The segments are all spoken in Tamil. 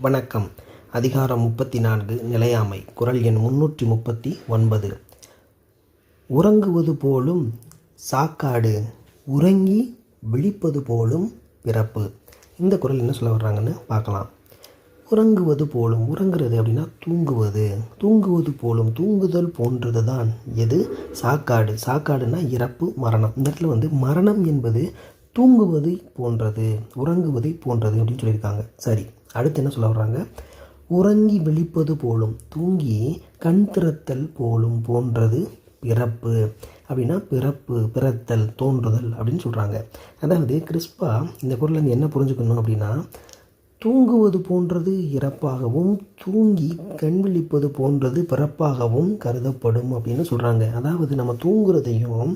வணக்கம். அதிகாரம் முப்பத்தி நான்கு நிலையாமை. குரல் எண் முன்னூற்றி முப்பத்தி ஒன்பது. உறங்குவது போலும் சாக்காடு உறங்கி விழிப்பது போலும் பிறப்பு. இந்த குரல் என்ன சொல்ல வர்றாங்கன்னு பார்க்கலாம். உறங்குவது போலும் உறங்குறது அப்படின்னா தூங்குவது. தூங்குவது போலும் தூங்குதல் போன்றது தான் எது? சாக்காடு. சாக்காடுனா இறப்பு மரணம். இந்த இடத்துல வந்து மரணம் என்பது தூங்குவதை போன்றது உறங்குவதை போன்றது அப்படின்னு சொல்லியிருக்காங்க. சரி. அடுத்து என்ன சொல்ல வர்றாங்க? உறங்கி விழிப்பது போலும் தூங்கி கண் திறத்தல் போலும் போன்றது பிறப்பு. அப்படின்னா பிறப்பு பிறத்தல் தோன்றுதல் அப்படின்னு சொல்கிறாங்க அதாவது கிறிஸ்பா இந்த குரலில் வந்து என்ன புரிஞ்சுக்கணும் அப்படின்னா தூங்குவது போன்றது இறப்பாகவும் தூங்கி கண் விழிப்பது போன்றது பிறப்பாகவும் கருதப்படும் அப்படின்னு சொல்கிறாங்க அதாவது நம்ம தூங்குறதையும்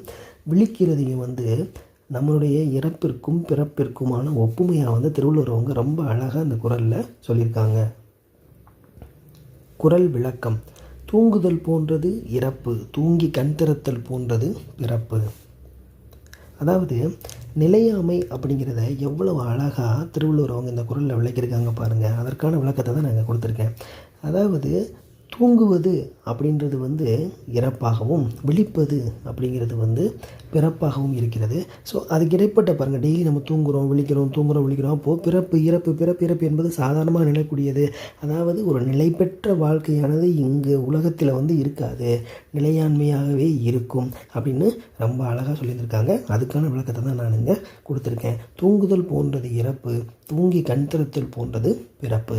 விழிக்கிறதையும் வந்து நம்மளுடைய இறப்பிற்கும் பிறப்பிற்குமான ஒப்புமையாக வந்து திருவள்ளுவர் அவங்க ரொம்ப அழகாக அந்த குரலில் சொல்லியிருக்காங்க. குரல் விளக்கம். தூங்குதல் போன்றது இறப்பு. தூங்கி கண் திறத்தல் போன்றது பிறப்பு. அதாவது நிலையாமை அப்படிங்கிறத எவ்வளவு அழகாக திருவள்ளுவர் அவங்க இந்த குரலில் விளக்கியிருக்காங்க பாருங்கள் அதற்கான விளக்கத்தை தான் நாங்கள் கொடுத்துருக்கேன். அதாவது தூங்குவது அப்படின்றது வந்து இறப்பாகவும் விழிப்பது அப்படிங்கிறது வந்து பிறப்பாகவும் இருக்கிறது. ஸோ அதுக்கு இடைப்பட்ட பாருங்கள் டெய்லி நம்ம தூங்குகிறோம் விழிக்கிறோம் தூங்குகிறோம் விழிக்கிறோம் அப்போது பிறப்பு இறப்பு பிறப்பு இறப்பு என்பது சாதாரணமாக நிலைக்கூடியது. அதாவது ஒரு நிலை பெற்ற வாழ்க்கையானது இங்கு உலகத்தில் வந்து இருக்காது. நிலையாண்மையாகவே இருக்கும் அப்படின்னு ரொம்ப அழகாக சொல்லியிருந்திருக்காங்க. அதுக்கான விளக்கத்தை தான் நான் இங்கே கொடுத்துருக்கேன். தூங்குதல் போன்றது இறப்பு தூங்கி கண் திறத்தல் போன்றது பிறப்பு.